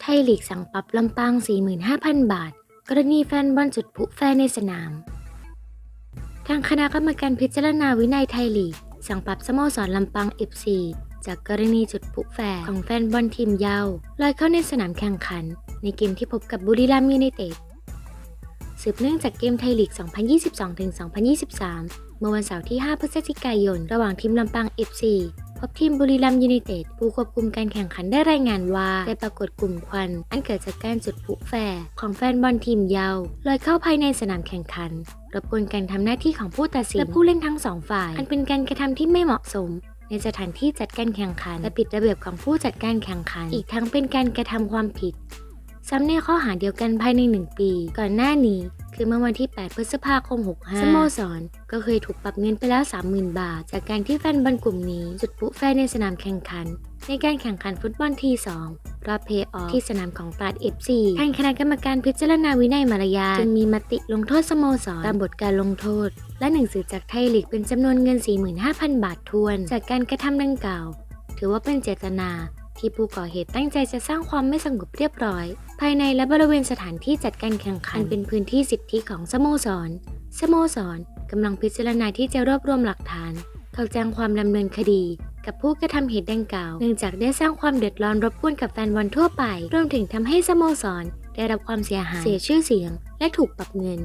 ไทยลีกสั่งปรับลำปาง 45,000 บาท กรณีแฟนบอลจุดพลุแฟร์ในสนาม ทางคณะกรรมการพิจารณาวินัยไทยลีก สั่งปรับสโมสรลำปาง FC จากกรณีจุดพลุแฟร์ของแฟนบอลทีมเยาวลอยเข้าในสนามแข่งขัน ในเกมที่พบกับบุรีรัมย์ยูไนเต็ดสืบเนื่องจากเกมไทยลีก 2022-2023 เมื่อวันเสาร์ที่ 5 พฤศจิกายน ระหว่างทีมลำปาง FC พบทีมบุรีรัมยูไนเต็ดผู้ควบคุมการแข่งขันได้รายงานว่าได้ปรากฏกลุ่มควัน อันเกิดจากการจุดผุแฟร์ของแฟนบอลทีมเยาวลอยเข้าภายในสนามแข่งขันรบกวนการทำหน้าที่ของผู้ตัดสินและผู้เล่นทั้งสองฝ่าย อันเป็นการกระทำที่ไม่เหมาะสมในสถานที่จัดการแข่งขัน และผิดระเบียบของผู้จัดการแข่งขัน อีกทั้งเป็นการกระทำความผิด ซ้ำในข้อหาเดียวกันภายใน 1 ปี ก่อนหน้านี้ คือเมื่อวันที่ 8 พฤษภาคม 65 สโมสร ก็เคยถูกปรับเงินไปแล้ว 30,000 บาท จากการที่แฟนบอลกลุ่มนี้จุดพลุแฟร์ในสนามแข่งขัน ในการแข่งขันฟุตบอลที 2 รอบเพย์ออฟที่สนามของตราด FC ทางคณะกรรมการพิจารณาวินัยมารยาทจึงมีมติลงโทษสโมสรตามบทการลงโทษ และหนังสือจากไทยลีกเป็นจำนวนเงิน 45,000 บาททวน จากการกระทำดังกล่าว ถือว่าเป็นเจตนา ที่ผู้ก่อเหตุตั้งใจจะสร้างความไม่สงบเรียบร้อย ภายในและบริเวณสถานที่จัดการแข่งขันอันเป็นพื้นที่สิทธิของสโมสร สโมสรกำลังพิจารณาที่จะรวบรวมหลักฐาน เข้าแจ้งความดำเนินคดี กับผู้กระทำเหตุดังกล่าว เนื่องจากได้สร้างความเดือดร้อนรบกวนกับแฟนบอลทั่วไป รวมถึงทำให้สโมสร ได้รับความเสียหาย เสียชื่อเสียง และถูกปรับเงิน